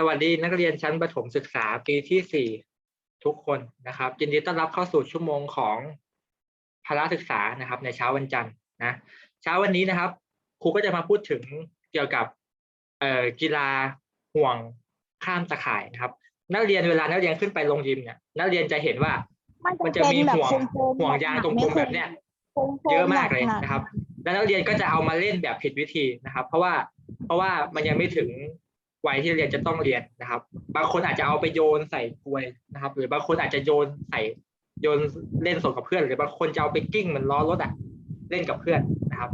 สวัสดีนักเรียนชั้นประถมศึกษาปีที่สี่ทุกคนนะครับยินดีต้อนรับเข้าสู่ชั่วโมงของพละศึกษานะครับ ในเช้าวันจันทร์นะเช้าวันนี้นะครับครูก็จะมาพูดถึงเกี่ยวกับเอ่อกีฬาห่วงข้ามตะข่ายนะครับ นักเรียนเวลานักเรียนขึ้นไปลงยิมเนี่ยนักเรียนจะเห็นว่ามันจะมีห่วงห่วงยางตรงๆแบบเนี้ยเยอะมากเลยนะครับ แล้วนักเรียนก็จะเอามาเล่นแบบผิดวิธีนะครับ เพราะว่าเพราะว่ามันยังไม่ถึง วัยที่เรียนจะต้องเรียนนะครับ บางคนอาจจะเอาไปโยนใส่กลวยนะครับ หรือบางคนอาจจะโยนใส่โยนเล่นส่งกับเพื่อน หรือบางคนจะเอาไปกิ้งมันล้อรถอะเล่นกับเพื่อนนะครับ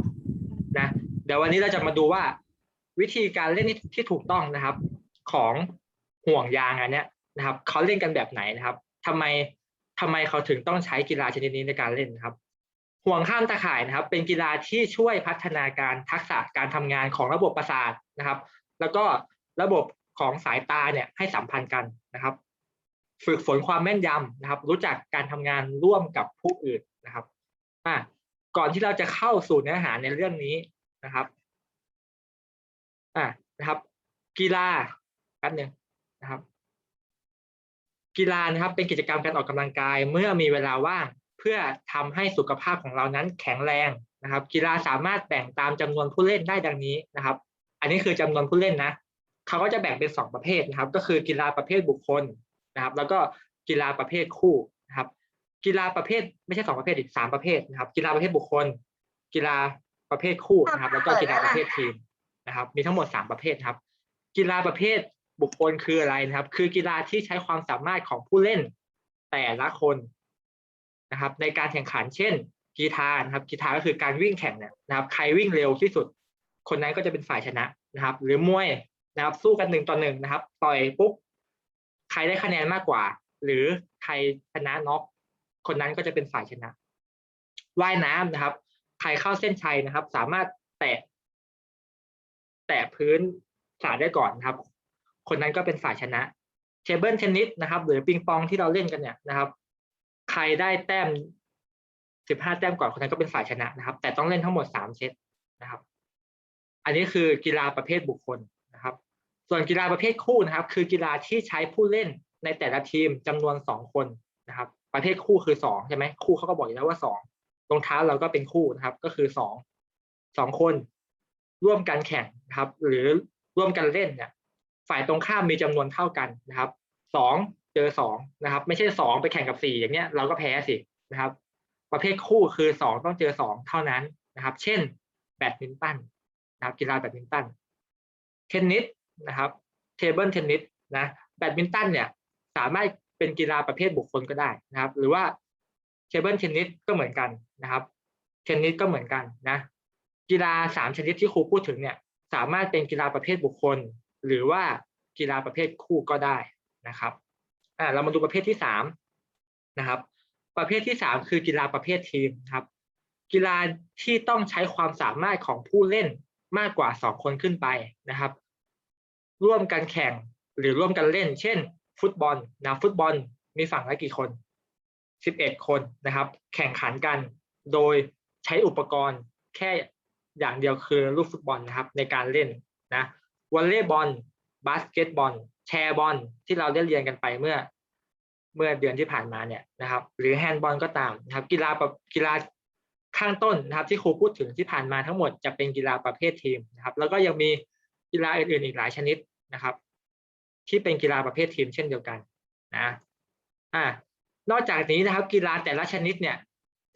นะเดี๋ยววันนี้เราจะมาดูว่า วิธีการเล่นที่ที่ถูกต้องนะครับ ของห่วงยางอันเนี้ยนะครับเขาเล่นกันแบบไหนนะครับทำไมทำไมเขาถึงต้องใช้กีฬาชนิดนี้ในการเล่นนะครับ ห่วงข้ามตะข่ายนะครับ เป็นกีฬาที่ช่วยพัฒนาการทักษะการทำงานของระบบประสาทนะครับ แล้วก็ ระบบของสายตาเนี่ยให้สัมพันธ์กันนะครับ ฝึกฝนความแม่นยำนะครับ รู้จักการทำงานร่วมกับผู้อื่นนะครับอะก่อนที่เราจะเข้าสู่เนื้อหาในเรื่องนี้นะครับอะนะครับ กีฬาแป๊บหนึงนะครับ กีฬานะครับเป็นกิจกรรมการออกกำลังกาย เมื่อมีเวลาว่างเพื่อทำให้สุขภาพของเรานั้นแข็งแรงนะครับ กีฬาสามารถแบ่งตามจำนวนผู้เล่นได้ดังนี้นะครับ อันนี้คือจำนวนผู้เล่นนะ เขาก็จะแบ่งเป็นสองประเภทนะครับ ก็คือกีฬาประเภทบุคคลนะครับ แล้วก็กีฬาประเภทคู่นะครับ กีฬาประเภทไม่ใช่สองประเภทอีกสามประเภทนะครับ กีฬาประเภทบุคคล กีฬาประเภทคู่นะครับ แล้วก็กีฬาประเภททีมนะครับ มีทั้งหมดสามประเภทครับ กีฬาประเภทบุคคลคืออะไรนะครับ คือกีฬาที่ใช้ความสามารถของผู้เล่นแต่ละคนนะครับ ในการแข่งขันเช่น กีฬานะครับ กีฬาก็คือการวิ่งแข่งเนี่ยนะครับ ใครวิ่งเร็วที่สุด คนนั้นก็จะเป็นฝ่ายชนะนะครับ หรือมวย นะครับสู้กันหนึ่งต่อหนึ่งนะครับ ต่อยปุ๊บใครได้คะแนนมากกว่า หรือใครชนะน็อกคนนั้นก็จะเป็นฝ่ายชนะว่ายน้ำนะครับ ใครเข้าเส้นชัยนะครับ สามารถแตะ แตะพื้นสาได้ก่อนนะครับ คนนั้นก็เป็นฝ่ายชนะเทเบิลเทนนิสนะครับ หรือปิงปองที่เราเล่นกันเนี่ยนะครับ ใครได้แต้มสิบห้าแต้มก่อนคนนั้นก็เป็นฝ่ายชนะนะครับ แต่ต้องเล่นทั้งหมดสามเซตนะครับ อันนี้คือกีฬาประเภทบุคคล ส่วนกีฬาประเภทคู่นะครับ คือกีฬาที่ใช้ผู้เล่นในแต่ละทีมจำนวนสองคนนะครับ ประเภทคู่คือสองใช่ไหมคู่เขาก็บอกอยู่แล้วว่าสองรองเท้าเราก็เป็นคู่นะครับ ก็คือสองสองคน ร่วมกันแข่งนะครับ หรือร่วมกันเล่นเนี่ย ฝ่ายตรงข้ามมีจำนวนเท่ากันนะครับสองเจอสองนะครับ ไม่ใช่สองไปแข่งกับสี่อย่างเงี้ยเราก็แพ้สินะครับ ประเภทคู่คือสองต้องเจอสองเท่านั้นนะครับ เช่น แบดมินตันนะครับ กีฬาแบดมินตันเทนนิส นะครับเทเบิลเทนนิสนะแบดมินตันเนี่ยสามารถเป็นกีฬาประเภทบุคคลก็ได้นะครับ หรือว่าเทเบิลเทนนิสก็เหมือนกันนะครับ เทนนิสก็เหมือนกันนะกีฬาสามชนิดที่ครูพูดถึงเนี่ยสามารถเป็นกีฬาประเภทบุคคล หรือว่ากีฬาประเภทคู่ก็ได้นะครับอ่าเรามาดูประเภทที่สามนะครับ ประเภทที่สามคือกีฬาประเภททีมครับ กีฬาที่ต้องใช้ความสามารถของผู้เล่นมากกว่าสองคนขึ้นไปนะครับ ร่วมกันแข่งหรือร่วมกันเล่น เช่น ฟุตบอลนะฟุตบอลมีฝั่งละกี่คนสิบเอ็ดคนนะครับ แข่งขันกันโดยใช้อุปกรณ์แค่อย่างเดียวคือลูกฟุตบอลนะครับ ในการเล่นนะวอลเลย์บอลบาสเกตบอลแชร์บอลที่เราได้เรียนกันไปเมื่อ เมื่อเดือนที่ผ่านมาเนี่ยนะครับ หรือแฮนด์บอลก็ตามนะครับ กีฬาประกีฬาข้างต้นนะครับ ที่ครูพูดถึงที่ผ่านมาทั้งหมดจะเป็นกีฬาประเภททีมนะครับ แล้วก็ยังมี กีฬาอื่นๆอีกหลายชนิดนะครับ ที่เป็นกีฬาประเภททีมเช่นเดียวกันนะอ่านอกจากนี้นะครับ กีฬาแต่ละชนิดเนี่ย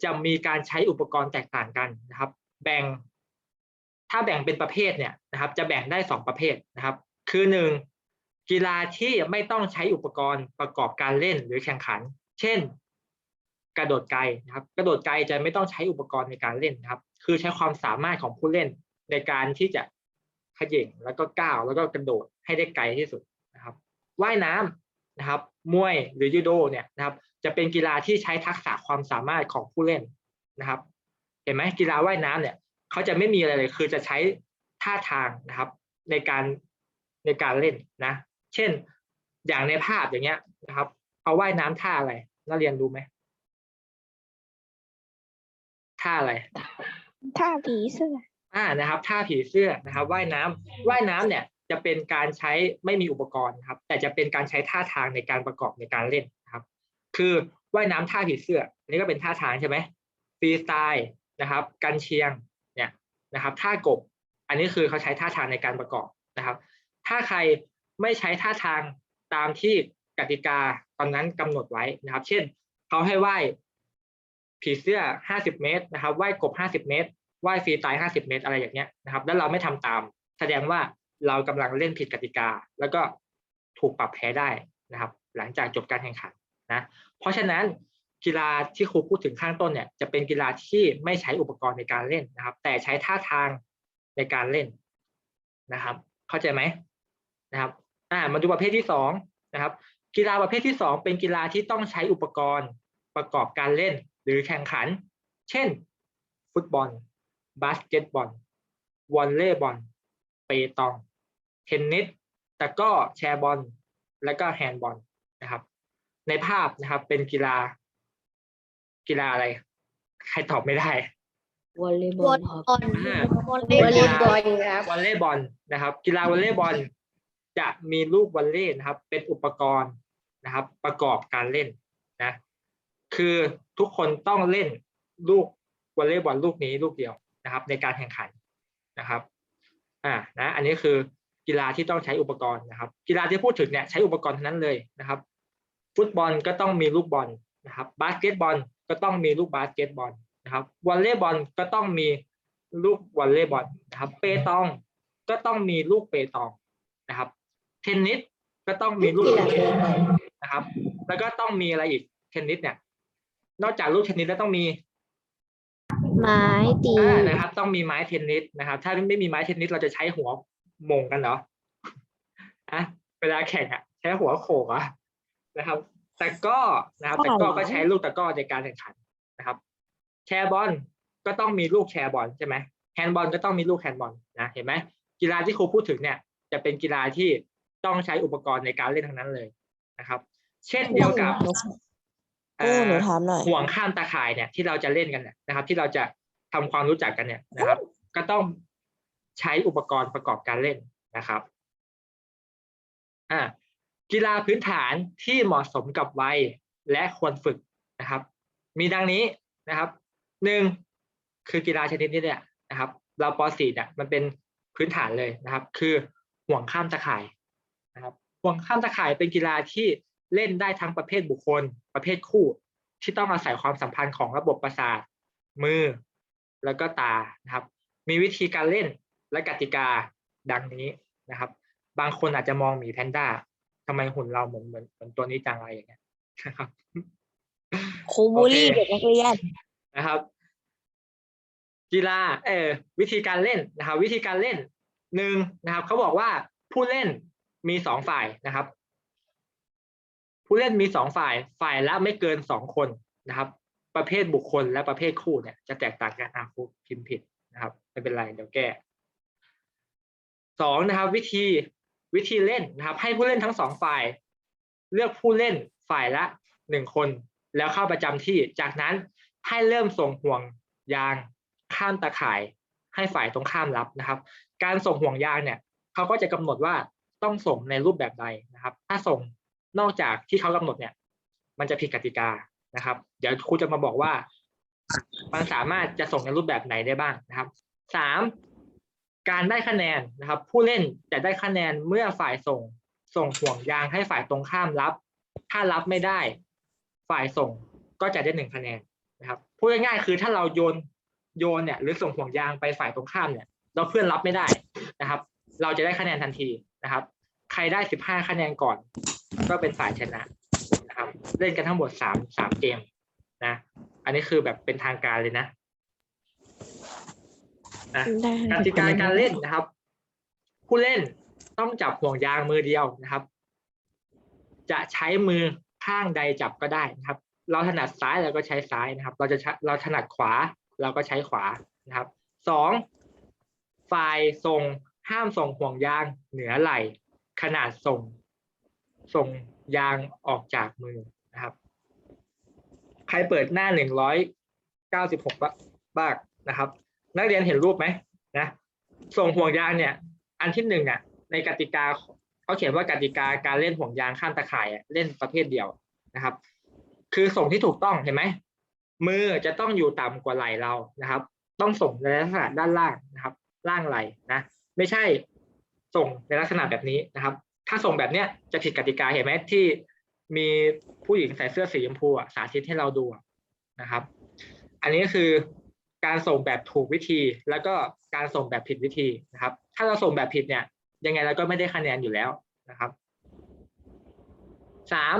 จะมีการใช้อุปกรณ์แตกต่างกันนะครับ แบ่ง ถ้าแบ่งเป็นประเภทเนี่ยนะครับ จะแบ่งได้สองประเภทนะครับ คือหนึ่งกีฬาที่ไม่ต้องใช้อุปกรณ์ประกอบการเล่นหรือแข่งขัน เช่น กระโดดไกลนะครับ กระโดดไกลจะไม่ต้องใช้อุปกรณ์ในการเล่นนะครับ คือใช้ความสามารถของผู้เล่นในการที่จะ ขย่งแล้วก็ก้าวแล้วก็กระโดดให้ได้ไกลที่สุดนะครับว่ายน้ำนะครับมวยหรือยูโดเนี่ยนะครับ จะเป็นกีฬาที่ใช้ทักษะความสามารถของผู้เล่นนะครับ เห็นไหมกีฬาว่ายน้ำเนี่ยเขาจะไม่มีอะไรเลย คือจะใช้ท่าทางนะครับ ในการในการเล่นนะ เช่นอย่างในภาพอย่างเงี้ยนะครับเขาว่ายน้ำท่าอะไรนักเรียนรู้ไหมท่าอะไรท่าผีเสื้อ อ่านะครับท่าผีเสื้อนะครับว่ายน้ำว่ายน้ำเนี่ยจะเป็นการใช้ไม่มีอุปกรณ์ครับ แต่จะเป็นการใช้ท่าทางในการประกอบในการเล่นนะครับ คือว่ายน้ำท่าผีเสื้ออันนี้ก็เป็นท่าทางใช่ไหมฟรีสไตล์นะครับกันเชียงเนี่ยนะครับท่ากบ อันนี้คือเขาใช้ท่าทางในการประกอบนะครับ ถ้าใครไม่ใช้ท่าทางตามที่กติกาตอนนั้นกำหนดไว้นะครับ เช่นเขาให้ว่ายผีเสื้อ 50 เมตรนะครับว่ายกบ 50 เมตร ว่ายฟรีสไตล์50เมตรอะไรอย่างเงี้ยนะครับ แล้วเราไม่ทำตาม แสดงว่าเรากำลังเล่นผิดกติกา แล้วก็ถูกปรับแพ้ได้นะครับ หลังจากจบการแข่งขันนะเพราะฉะนั้นกีฬาที่ครูพูดถึงข้างต้นเนี่ยจะเป็นกีฬาที่ไม่ใช้อุปกรณ์ในการเล่นนะครับ แต่ใช้ท่าทางในการเล่นนะครับ เข้าใจไหมนะครับอ่ามาดูประเภทที่สองนะครับ กีฬาประเภทที่สองเป็นกีฬาที่ต้องใช้อุปกรณ์ประกอบการเล่น หรือแข่งขัน เช่น ฟุตบอล บาสเกตบอลวอลเลย์บอลเปตอง เทนนิสตะกร้อแชร์บอล และก็แฮนด์บอลนะครับ ในภาพนะครับเป็นกีฬา กีฬาอะไร ใครตอบไม่ได้วอลเลย์บวออลลครับบอลอ่าวอลเลย์บอลครับวอลเลย์บอลนะครับ กีฬาวอลเลย์บอลจะมีลูกวอลเลย์นะครับ เป็นอุปกรณ์นะครับ ประกอบการเล่นนะคือทุกคนต้องเล่นลูกวอลเลย์บอลลูกนี้ลูกเดียว นะครับในการแข่งขันนะครับอ่านะอันนี้คือกีฬาที่ต้องใช้อุปกรณ์นะครับ กีฬาที่พูดถึงเนี่ยใช้อุปกรณ์ทั้งนั้นเลยนะครับ ฟุตบอลก็ต้องมีลูกบอลนะครับบาสเกตบอลก็ต้องมีลูกบาสเกตบอลนะครับวอลเลย์บอลก็ต้องมีลูกวอลเลย์บอลนะครับเปตองก็ต้องมีลูกเปตองนะครับ เทนนิสก็ต้องมีลูกกีเทฬานนิเดิสนไปนะครับ แล้วก็ต้องมีอะไรอีกเทนนิสเนี่ยนอกจากลูกเทนนิสแล้วต้องมี ไม้ตีอ่านะครับ ต้องมีไม้เทนนิสนะครับ ถ้าไม่มีไม้เทนนิสเราจะใช้หัวหม่งกันเหรออะเวลาแข่งอะ ใช้หัวโขกอะนะครับแต่ก็นะครับแต่ก็ก็ใช้ลูกตะกร้อในการแข่งขันนะครับ แชร์บอลก็ต้องมีลูกแชร์บอลใช่ไหมแฮนด์บอลก็ต้องมีลูกแฮนด์บอลนะเห็นไหมกีฬาที่ครูพูดถึงเนี่ย จะเป็นกีฬาที่ต้องใช้อุปกรณ์ในการเล่นทั้งนั้นเลยนะครับ เช่นเดียวกับ โอ้หนูถามหน่อยห่วงข้ามตาข่ายเนี่ยที่เราจะเล่นกันเนี่ยนะครับ ที่เราจะทำความรู้จักกันเนี่ยนะครับ ก็ต้องใช้อุปกรณ์ประกอบการเล่นนะครับอ่ากีฬาพื้นฐานที่เหมาะสมกับวัยและควรฝึกนะครับ มีดังนี้นะครับหนึ่งคือกีฬาชนิดนี้เนี่ยนะครับ เราป .4 เนี่ยมันเป็นพื้นฐานเลยนะครับ คือห่วงข้ามตะข่ายนะครับ ห่วงข้ามตะข่ายเป็นกีฬาที่ เล่นได้ทั้งประเภทบุคคล ประเภทคู่ ที่ต้องอาศัยความสัมพันธ์ของระบบประสาท มือ แล้วก็ตานะครับ มีวิธีการเล่นและกติกาดังนี้นะครับ บางคนอาจจะมองหมีแพนด้าทำไมหุ่นเราเหมือนเหมือนเหมือนตัวนี้จังอะไรอย่างเงี้ยนะครับครูบูลลี่โอเคเด็กนักเรียนนะครับ กีฬาเออวิธีการเล่นนะครับ วิธีการเล่นหนึ่งนะครับเขาบอกว่าผู้เล่นมีสองฝ่ายนะครับ ผู้เล่นมีสองฝ่ายฝ่ายละไม่เกินสองคนนะครับ ประเภทบุคคลและประเภทคู่เนี่ยจะแตกต่างกันอะครูพิมพ์ผิดนะครับไม่เป็นไรเดี๋ยวแก้สองนะครับ วิธีวิธีเล่นนะครับ ให้ผู้เล่นทั้งสองฝ่าย เลือกผู้เล่นฝ่ายละหนึ่งคน แล้วเข้าประจำที่ จากนั้นให้เริ่มส่งห่วงยางข้ามตาข่าย ให้ฝ่ายตรงข้ามรับนะครับ การส่งห่วงยางเนี่ยเขาก็จะกำหนดว่าต้องส่งในรูปแบบใดนะครับ ถ้าส่ง นอกจากที่เขากำหนดเนี่ย มันจะผิดกติกานะครับ เดี๋ยวครูจะมาบอกว่ามันสามารถจะส่งในรูปแบบไหนได้บ้างนะครับสามการได้คะแนนนะครับ ผู้เล่นจะได้คะแนนเมื่อฝ่ายส่ง ส่งห่วงยางให้ฝ่ายตรงข้ามรับ ถ้ารับไม่ได้ ฝ่ายส่งก็จะได้หนึ่งคะแนนนะครับพูดง่ายๆคือถ้าเราโยนโยนเนี่ยหรือส่งห่วงยางไปฝ่ายตรงข้ามเนี่ยแล้วเพื่อนรับไม่ได้นะครับ เราจะได้คะแนนทันทีนะครับ ใครได้สิบห้าคะแนนก่อน ก็เป็นฝ่ายชนะนะครับ เล่นกันทั้งหมดสามสามเกมนะ อันนี้คือแบบเป็นทางการเลยนะนะได้กติกาการเล่นนะครับ ผู้เล่นต้องจับห่วงยางมือเดียวนะครับ จะใช้มือข้างใดจับก็ได้นะครับ เราถนัดซ้ายเราก็ใช้ซ้ายนะครับ เราจะใช้เราถนัดขวาเราก็ใช้ขวานะครับสองฝ่ายส่งห้ามส่งห่วงยางเหนือไหล่ ขนาดส่งส่งยางออกจากมือนะครับ ใครเปิดหน้าหนึ่งร้อยเก้าสิบหกบ้างนะครับ นักเรียนเห็นรูปไหมนะส่งห่วงยางเนี่ย อันที่หนึ่งอะ ในกติกาเขาเขียนว่ากติกาการเล่นห่วงยางข้ามตะข่ายเล่นประเภทเดียวนะครับ คือส่งที่ถูกต้องเห็นไหมมือจะต้องอยู่ต่ำกว่าไหล่เรานะครับ ต้องส่งในลักษณะด้านล่างนะครับ ล่างไหล่นะ ไม่ใช่ ส่งในลักษณะแบบนี้นะครับ ถ้าส่งแบบเนี้ยจะผิดกติกาเห็นไหมที่มีผู้หญิงใส่เสื้อสีชมพูอะสาธิตให้เราดูนะครับ อันนี้คือการส่งแบบถูกวิธี แล้วก็การส่งแบบผิดวิธีนะครับ ถ้าเราส่งแบบผิดเนี่ย ยังไงเราก็ไม่ได้คะแนนอยู่แล้วนะครับสาม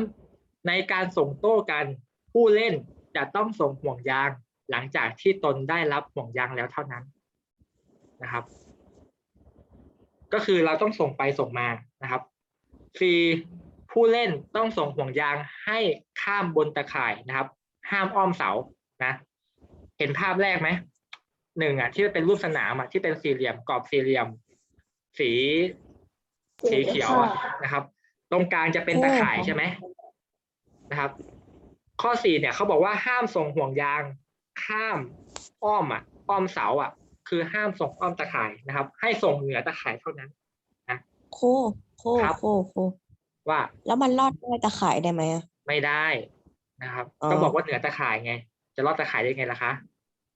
ในการส่งโต้กันผู้เล่นจะต้องส่งห่วงยางหลังจากที่ตนได้รับห่วงยางแล้วเท่านั้นนะครับ ก็คือเราต้องส่งไปส่งมานะครับสี่ผู้เล่นต้องส่งห่วงยางให้ข้ามบนตะข่ายนะครับ ห้ามอ้อมเสานะ เห็นภาพแรกไหมหนึ่งอะ ที่เป็นรูปสนามอะที่เป็นสี่เหลี่ยมกรอบสี่เหลี่ยม สีสีเขียวอะนะครับ ตรงกลางจะเป็นตะข่ายใช่ไหมนะครับ ข้อสี่เนี่ยเขาบอกว่าห้ามส่งห่วงยาง ข้ามอ้อมอะ อ้อมเสาอะ คือห้ามส่งอ้อมตะข่ายนะครับ ให้ส่งเหนือตะข่ายเท่านั้นโคโคครับโคโคว่า แล้วมันรอดใต้ตะข่ายได้ไหมอะไม่ได้นะครับอ๋อก็บอกว่าเหนือตะข่ายไง จะรอดตะข่ายได้ไงล่ะคะ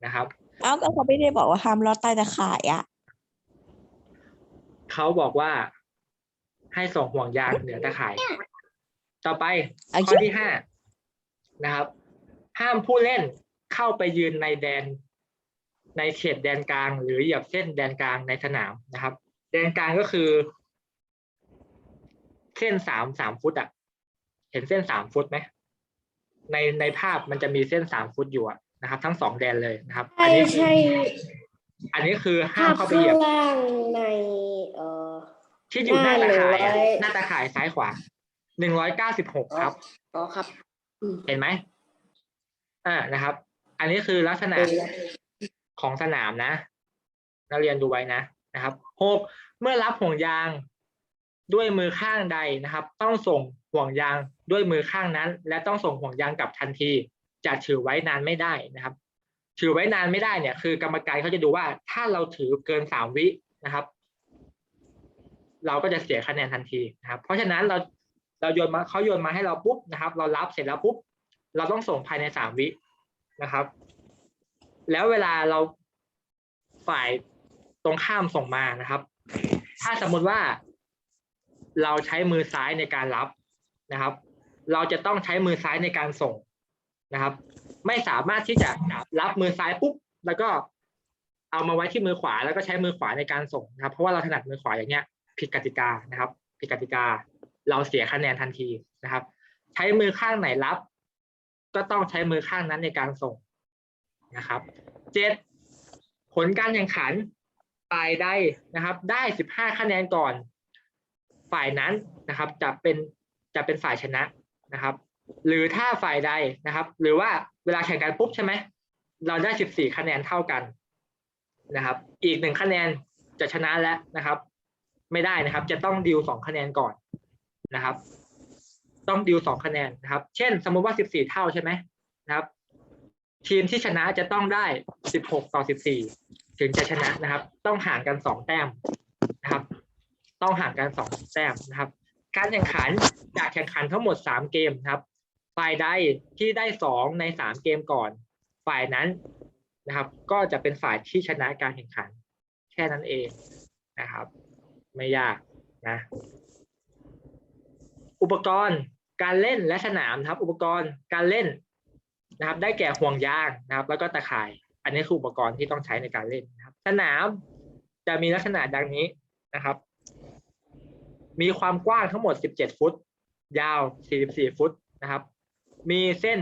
นะครับเอ้าก็เขาไม่ได้บอกว่าห้ามรอดใต้ตะข่ายอะเขาบอกว่าให้ส่งห่วงยางเหนือตะข่าย ต่อไปโอเคข้อที่ห้านะครับ ห้ามผู้เล่นเข้าไปยืนในแดน ในเขตแดนกลาง หรือเหยียบเส้นแดนกลางในสนามนะครับ แดนกลางก็คือ เส้นสามสามฟุตอะ เห็นเส้นสามฟุตไหมในในภาพมันจะมีเส้นสามฟุตอยู่อะนะครับ ทั้งสองแดนเลยนะครับ อัใช่นี้คือใช่ อันนี้คือห้าภามพเข้าไปข้าเหยียงบล่างในเอ่อที่อยู่หน้าตาข่ายอะหน้าหนึ่งร้อยหน้าตาข่ายซ้ายขวาหนึ่งร้อยเก้าสิบหกครับอ๋อครับ เห็นไหมอ่านะครับ อันนี้คือลักษณะ ของสนามนะ นักเรียนดูไว้นะนะครับหกเมื่อรับห่วงยางด้วยมือข้างใดนะครับ ต้องส่งห่วงยางด้วยมือข้างนั้น และต้องส่งห่วงยางกลับทันที จะถือไว้นานไม่ได้นะครับ ถือไว้นานไม่ได้เนี่ย คือกรรมการเขาจะดูว่าถ้าเราถือเกินสามวินะครับ เราก็จะเสียคะแนนทันทีนะครับ เพราะฉะนั้นเราเราโยนมาเขาโยนมาให้เราปุ๊บนะครับ เรารับเสร็จแล้วปุ๊บเราต้องส่งภายในสามวินะครับ แล้วเวลาเราฝ่ายตรงข้ามส่งมานะครับ ถ้าสมมติว่าเราใช้มือซ้ายในการรับนะครับ เราจะต้องใช้มือซ้ายในการส่งนะครับ ไม่สามารถที่จะรับมือซ้ายปุ๊บแล้วก็เอามาไว้ที่มือขวา แล้วก็ใช้มือขวาในการส่งนะครับ เพราะว่าเราถนัดมือขวาอย่างเงี้ย ผิดกติกานะครับ ผิดกติกา เราเสียคะแนนทันทีนะครับ ใช้มือข้างไหนรับ ก็ต้องใช้มือข้างนั้นในการส่ง นะครับเจ็ดผลการแข่งขันฝ่ายใดนะครับ ได้สิบห้าคะแนนก่อน ฝ่ายนั้นนะครับ จะเป็นจะเป็นฝ่ายชนะนะครับ หรือถ้าฝ่ายใดนะครับ หรือว่าเวลาแข่งกันปุ๊บใช่ไหมเราได้สิบสี่คะแนนเท่ากันนะครับ อีกหนึ่งคะแนนจะชนะแล้วนะครับ ไม่ได้นะครับ จะต้องดิวสองคะแนนก่อนนะครับ ต้องดิวสองคะแนนนะครับ เช่น สมมติว่าสิบสี่เท่าใช่ไหมนะครับ ทีมที่ชนะจะต้องได้สิบหกต่อสิบสี่ถึงจะชนะนะครับ ต้องห่างกันสองแต้มนะครับ ต้องห่างกันสองแต้มนะครับ การแข่งขันจะแข่งขันทั้งหมดสามเกมครับ ฝ่ายใดที่ได้สองในสามเกมก่อน ฝ่ายนั้นนะครับ ก็จะเป็นฝ่ายที่ชนะการแข่งขัน แค่นั้นเองนะครับ ไม่ยากนะ อุปกรณ์การเล่นและสนามครับ อุปกรณ์การเล่น นะครับ ได้แก่ห่วงยางนะครับ แล้วก็ตะข่าย อันนี้คืออุปกรณ์ที่ต้องใช้ในการเล่นนะครับ สนามจะมีลักษณะดังนี้นะครับ มีความกว้างทั้งหมด 17 ฟุต ยาว 44 ฟุตนะครับ มีเส้น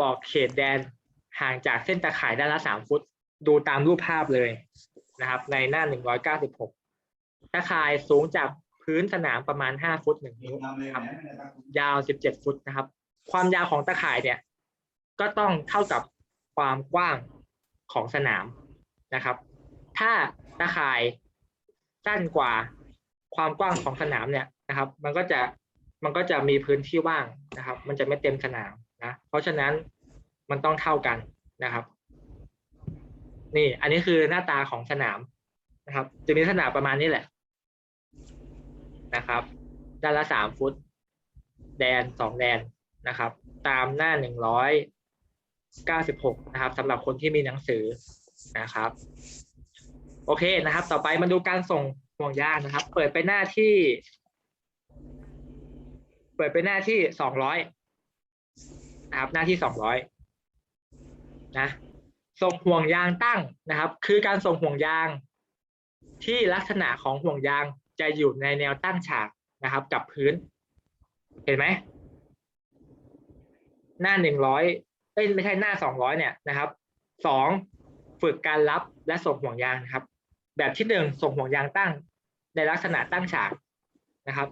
บอกเขตแดนห่างจากเส้นตะข่ายด้านละ 3 ฟุต ดูตามรูปภาพเลยนะครับ ในหน้า 196 ตะข่ายสูงจากพื้นสนามประมาณ 5 ฟุต1นิ้วครับยาว 17 ฟุตนะครับ ความยาวของตะข่ายเนี่ย ก็ต้องเท่ากับความกว้างของสนามนะครับ ถ้าตะข่ายสั้นกว่าความกว้างของสนามเนี่ยนะครับ มันก็จะมันก็จะมีพื้นที่ว่างนะครับ มันจะไม่เต็มสนามนะเพราะฉะนั้นมันต้องเท่ากันนะครับ นี่ อันนี้คือหน้าตาของสนามนะครับ จะมีลักษณะประมาณนี้แหละนะครับ ด้านละสามฟุต แดนสองแดนนะครับ ตามหน้าหนึ่งร้อย เก้าสิบหกนะครับสำหรับคนที่มีหนังสือนะครับ โอเคนะครับ ต่อไปมาดูการส่งห่วงยางนะครับ เปิดไปหน้าที่ เปิดไปหน้าที่สองร้อยนะครับ หน้าที่สองร้อยนะส่งห่วงยางตั้งนะครับ คือการส่งห่วงยาง ที่ลักษณะของห่วงยางจะอยู่ในแนวตั้งฉากนะครับ กับพื้น เห็นไหมหน้าหนึ่งร้อย เอ้ยไม่ใช่หน้าสองร้อยเนี่ยนะครับสองฝึกการรับและส่งห่วงยางนะครับ แบบที่หนึ่งส่งห่วงยางตั้งในลักษณะตั้งฉากนะครับ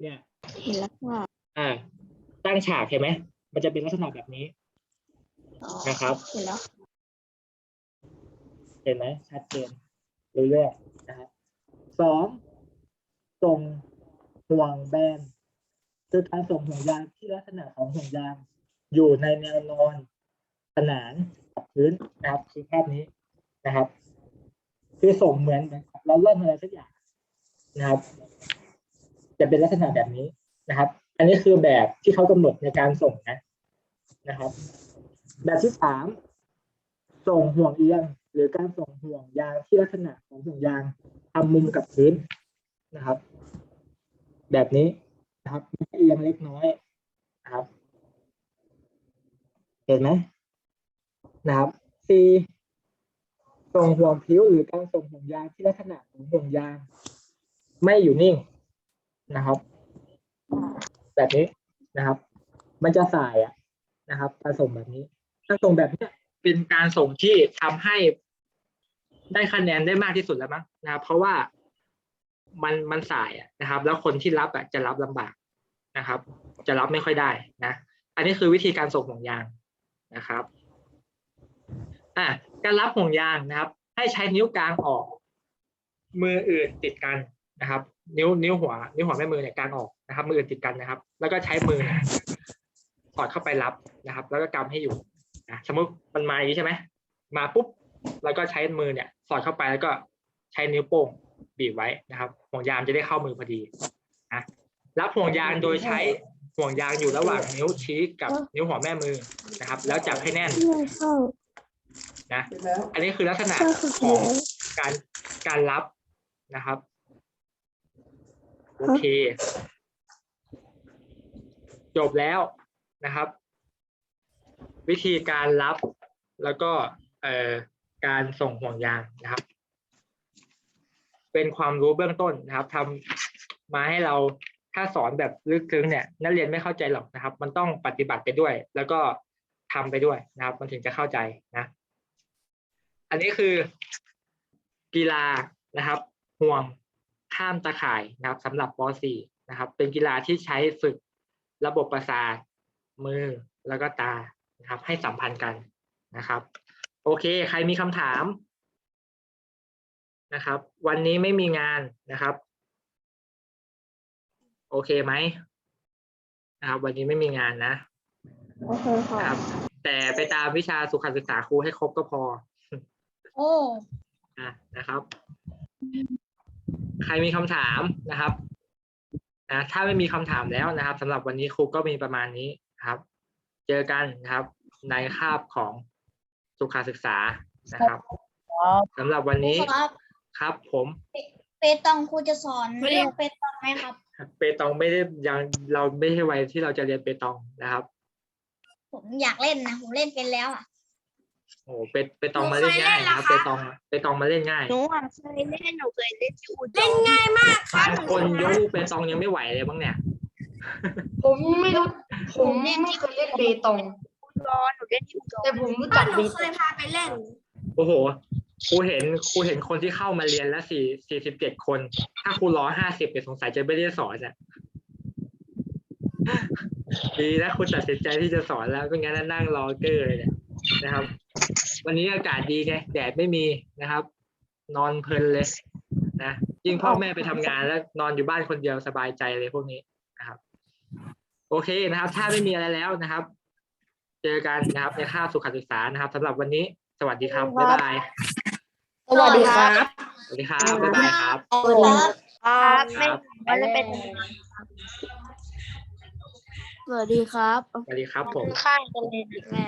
เนี่ยเห็นแล้วค่ะอ่าตั้งฉากเห็นไหมมันจะเป็นลักษณะแบบนี้อ๋อนะครับ เห็นแล้วเห็นไหมชัดเจนเรื่อยๆนะครับสองส่ง ห่วงแบนคือการส่งห่วงยางที่ลักษณะของห่วงยางอยู่ในแนวนอนขนานกับพื้นนะครับคือภาพนี้นะครับ คือส่งเหมือนเราเล่นอะไรสักอย่างนะครับ จะเป็นลักษณะแบบนี้นะครับ อันนี้คือแบบที่เขากำหนดในการส่งนะนะครับ แบบที่สามส่งห่วงเอียง หรือการส่งห่วงยางที่ลักษณะของห่วงยางทำมุมกับพื้นนะครับ แบบนี้นะครับเอียงเล็กน้อยนะครับ เห็นไหมนะครับสี่งห่วงผิวหรือการส่งห่วงยางที่ลักษณะของห่วงยางไม่อยู่นิ่งนะครับ แบบนี้นะครับ มันจะสายอะนะครับการส่งแบบนี้ถ้าส่งแบบเนี้ยเป็นการส่งที่ทำให้ได้คะแนนได้มากที่สุดแล้วมั้งนะครับเพราะว่า มันมันสายอะนะครับ แล้วคนที่รับอะจะรับลำบากนะครับ จะรับไม่ค่อยได้นะ อันนี้คือวิธีการส่งห่วงยางนะครับอะการรับห่วงยางนะครับ ให้ใช้นิ้วกลางออก มืออื่นติดกันนะครับ นิ้วนิ้วหัว นิ้วหัวแม่มือเนี่ยกลางออกนะครับ มืออื่นติดกันนะครับ แล้วก็ใช้มือสอดเข้าไปรับนะครับ แล้วก็กำให้อยู่นะสมมติมันมาอย่างนี้ใช่ไหมมาปุ๊บแล้วก็ใช้มือเนี่ย สอดเข้าไปแล้วก็ใช้นิ้วโป้ง บีบไว้นะครับห่วงยางจะได้เข้ามือพอดีนะรับห่วงยางโดยใช้ห่วงยางอยู่ระหว่างนิ้วชี้กับนิ้วหัวแม่มือนะครับ แล้วจับให้แน่นไม่เข้านะอันนี้คือลักษณะเข้าคือของแล้วการการรับนะครับโอเค จบแล้วนะครับ วิธีการรับแล้วก็เอ่อการส่งห่วงยางนะครับ เป็นความรู้เบื้องต้นนะครับทำมาให้เราถ้าสอนแบบลึกซึ้งเนี่ยนักเรียนไม่เข้าใจหรอกนะครับ มันต้องปฏิบัติไปด้วย แล้วก็ทำไปด้วยนะครับ มันถึงจะเข้าใจนะ อันนี้คือกีฬานะครับห่วงข้ามตะข่ายนะครับสำหรับป .4 นะครับ เป็นกีฬาที่ใช้ฝึกระบบประสาทมือแล้วก็ตานะครับ ให้สัมพันธ์กันนะครับ โอเค ใครมีคำถาม นะครับ วันนี้ไม่มีงานนะครับ โอเคไหมนะครับ วันนี้ไม่มีงานนะโอเคค่ะนะครับ แต่ไปตามวิชาสุขศึกษาครูให้ครบก็พอโอ้อะนะครับ ใครมีคำถามนะครับนะถ้าไม่มีคำถามแล้วนะครับสำหรับวันนี้ครูก็มีประมาณนี้นะครับ เจอกันนะครับ ในคาบของสุขศึกษานะครับสำหรับวันนี้ ครับครับ ผมเปตองครูจะสอนเรื่องเปตองไหมครับ เปตองไม่ได้ยังเราไม่ใช่วัยที่เราจะเรียนเปตองนะครับ ผมอยากเล่นนะผมเล่นเป็นแล้วอะโอ้เปเปตองมาเล่นง่ายนะครับเปตองเปตองมาเล่นง่ายหนูอะเคยเล่นหนูเคยเล่นที่อุดรเล่นง่ายมากครับบางคนยกลูกเปตองยังไม่ไหวเลยบ้างเนี่ย ผมไม่รู้ผมไม่เคยเล่นเบตองอุดรหนูเล่นที่อุดรแต่ผมรู้จักหเบนูตเคองยพาไปเล่น โอ้โห ครูเห็นครูเห็นคนที่เข้ามาเรียนแล้วสี่สี่สิบเจ็ดคน ถ้าครูร้อห้าสิบเนี่ยสงสัยจะไม่ได้สอนอะดีนะคุณตัดสินใจที่จะสอนแล้วไม่งั้นนะนั่งรอเกอร์เลยเนี่ยนะครับ วันนี้อากาศดีไงแดดไม่มีนะครับ นอนเพลินเลยนะยิ่งพ่อแม่ไปทำงานแล้วนอนอยู่บ้านคนเดียวสบายใจเลยพวกนี้นะครับ โอเคนะครับ ถ้าไม่มีอะไรแล้วนะครับ เจอกันนะครับในคาบสุขศึกษานะครับสำหรับวันนี้ สวัสดีครับบ๊ายบาย สวัสดีครับ สวัสดีครับ บ๊ายบายครับ สวัสดีครับ ครับไม่ครับว่าจะเป็นสวัสดีครับ สวัสดีครับผม ข้างกันเลยนะแม่